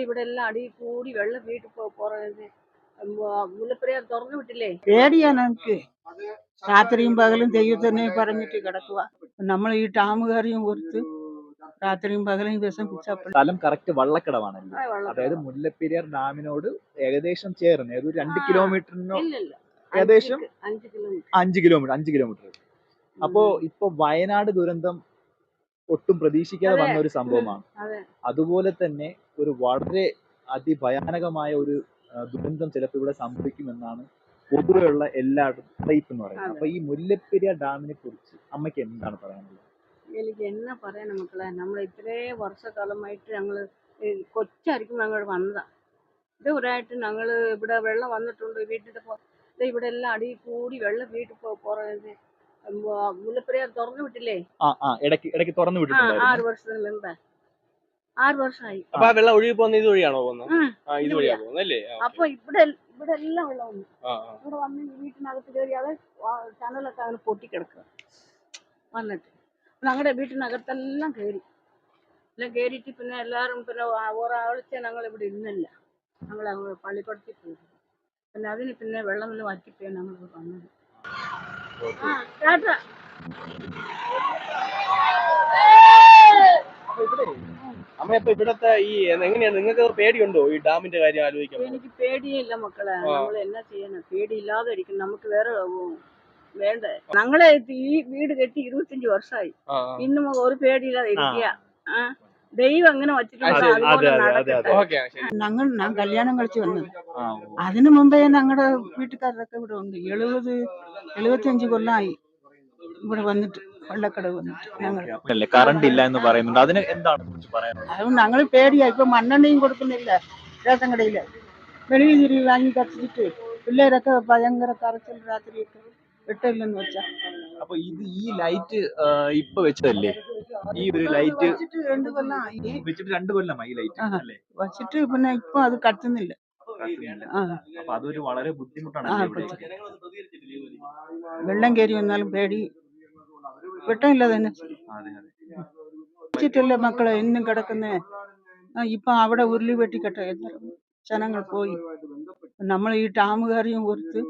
ഇവിടെ എല്ലാം അടി കൂടി വെള്ളം വീട്ടിൽ പോറത് മുല്ലപ്പെരിയാർ തുറന്നു വിട്ടില്ലേ? പേടിയാ നമുക്ക് രാത്രിയും പകലും ദൈവത്തിനെ പറഞ്ഞിട്ട് കിടക്കുക നമ്മൾ ഈ ടാമുകാരെയും ഓർത്ത് രാത്രിയും പകലും വിഷമിച്ചപ്പോൾ സ്ഥലം കറക്റ്റ് വള്ളക്കടവാണ് അതായത് മുല്ലപ്പെരിയാർ ഡാമിനോട് ഏകദേശം ചേർന്ന് ഏതൊരു രണ്ട്. കിലോമീറ്ററിനോ ഇല്ല ഇല്ല. ഏകദേശം അഞ്ച് കിലോമീറ്റർ. അഞ്ച് കിലോമീറ്റർ അപ്പോ ഇപ്പൊ വയനാട് ദുരന്തം ഒട്ടും പ്രതീക്ഷിക്കാതെ വന്ന ഒരു സംഭവമാണ്. അതുപോലെ തന്നെ ഒരു വളരെ അതിഭയാനകമായ ഒരു ദുരന്തം ചിലപ്പോൾ ഇവിടെ സംഭവിക്കുമെന്നാണ് പൊതുവെയുള്ള എല്ലാ അറിയിപ്പ് എന്ന് പറയുന്നത്. അപ്പൊ ഈ മുല്ലപ്പെരിയാർ ഡാമിനെ കുറിച്ച് അമ്മയ്ക്ക് എന്താണ് പറയാനുള്ളത്? എനിക്ക് എന്നാ പറയാനാ മക്കളെ? നമ്മൾ ഇത്രേ വർഷക്കാലമായിട്ട് ഞങ്ങൾ കൊച്ചായിരിക്കും ഞങ്ങൾ വന്നതാ. ഇതുവരായിട്ട് ഞങ്ങൾ ഇവിടെ വെള്ളം വന്നിട്ടുണ്ട് വീട്ടിൽ ഇവിടെ എല്ലാം അടി കൂടി വെള്ളം വീട്ടിൽ പോറത് മുല്ലപ്പെരിയാർ തുറന്നു വിട്ടില്ലേ? ആ ആ ഇടയ്ക്ക് ഇടയ്ക്ക് തുറന്നു വിട്ടിട്ടുണ്ടായിരുന്നു. ആറ് വർഷത്തിന് മുമ്പേ. ആറ് വർഷമായി. അപ്പൊ ആ വെള്ളം ഒഴുകി പോകുന്ന ഇതുവഴിയാണോ പോകുന്നത്? ഉം. ആ ഇതുവഴിയാ പോകുന്നത് അല്ലേ? ആ, അപ്പൊ ഇവിടെ ഇവിടെ എല്ലാം വെള്ളം വന്നു ആ, ആ. ഇവിടെ വന്ന് ഈ വീട്ടിനകത്ത് കയറി അത് ചാനലൊക്കെ അങ്ങനെ പൊട്ടിക്കിടക്കുക വന്നിട്ട്. ഞങ്ങളുടെ വീട്ടിനകത്തെല്ലാം കയറി എല്ലാം കയറിയിട്ട് പിന്നെ എല്ലാവരും പിന്നെ ആ- ഒരാഴ്ച ഞങ്ങൾ ഇവിടെ ഇരുന്നില്ല ഞങ്ങൾ പള്ളിപ്പടത്തിൽ പോയി. പിന്നെ അതിന് പിന്നെ വെള്ളമെല്ലാം വറ്റിപ്പോയി ഞങ്ങൾ വന്നത്. അമ്മ ഇപ്പൊ ഇവിടത്തെ ഈ എങ്ങനെയാണ് നിങ്ങൾക്ക് പേടിയുണ്ടോ? ഈ ഡാമിന്റെ കാര്യം ആലോചിക്കാൻ എനിക്ക് പേടിയില്ല മക്കളെ. നമ്മൾ എന്നാ ചെയ്യണം? പേടിയില്ലാതെ നമുക്ക് വേറെ വേണ്ടേ? ഞങ്ങളെ ഈ വീട് കെട്ടി ഇരുപത്തിയഞ്ച് വർഷമായി. ഇന്നും ഒരു പേടിയില്ലാതെ ഇരിക്കുക. ആ. ദൈവം അങ്ങനെ വച്ചിട്ടുണ്ട് അതെ, അതെ, അതെ, നടക്കട്ടെ. അതെ. ഓക്കെ ഞങ്ങൾ ഞാൻ കല്യാണം കഴിച്ചു വന്നത്. അതിനു മുമ്പേ ഞങ്ങളുടെ വീട്ടുകാരൊക്കെ ഇവിടെ ഉണ്ട്. എഴുപത് എഴുപത്തിയഞ്ച് കൊല്ലമായി ഇവിടെ വന്നിട്ട് വെള്ളക്കടവ് വന്നിട്ട് ഞങ്ങൾ. കറണ്ട് ഇല്ല എന്ന് പറയുന്നുണ്ട്. അതിന് എന്താണ് അതുകൊണ്ട് ഞങ്ങൾ പേടിയാ. ഇപ്പൊ മണ്ണെണ്ണയും കൊടുക്കുന്നില്ല. റേഷൻ കടയിൽ. വെളിയിൽ തിരി വാങ്ങി കത്തിച്ചിട്ട് പിള്ളേരൊക്കെ ഭയങ്കര കറച്ചിൽ രാത്രിയൊക്കെ വെട്ടില്ലെന്ന് വെച്ചാ. അപ്പൊ ഇത് ഈ ലൈറ്റ് ഇപ്പൊ വെച്ചതല്ലേ? ഈ ഒരു ലൈറ്റ് വെച്ചിട്ട് രണ്ട് കൊല്ലം ആയി. വെച്ചിട്ട് രണ്ടു കൊല്ലമായി ഈ ലൈറ്റ് വെച്ചിട്ട് അല്ലേ വെച്ചിട്ട് പിന്നെ ഇപ്പൊ അത് കത്തുന്നില്ല. അപ്പൊ അതൊരു വളരെ ബുദ്ധിമുട്ടാണ് വെള്ളം കയറി വന്നാലും പേടി. വെട്ടമില്ല തന്നെ. വെച്ചിട്ടല്ലേ മക്കളെ എന്നും കിടക്കുന്നേ? ഇപ്പൊ അവിടെ ഉരുളി വെട്ടിക്കട്ടെ. ജനങ്ങൾ പോയി. നമ്മൾ ഈ ടാമുകാരെയും ഓർത്ത്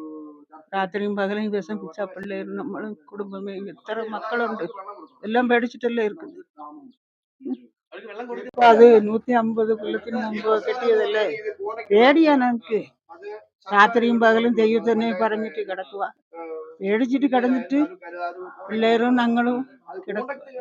രാത്രിയും പകലും വിഷമിച്ച പിള്ളേർ നമ്മൾ കുടുംബമേ എത്ര മക്കളുണ്ട് എല്ലാം പേടിച്ചിട്ടല്ലേ ഇരിക്കുന്നത് ഇപ്പൊ അത് നൂറ്റി അമ്പത് കൊല്ലത്തിന് മുമ്പ് കെട്ടിയതല്ലേ പേടിയാ ഞങ്ങക്ക് രാത്രിയും പകലും ദൈവത്തിനെ പറഞ്ഞിട്ട് കിടക്കുക പേടിച്ചിട്ട് കിടന്നിട്ട് പിള്ളേരും ഞങ്ങളും കിടക്കുക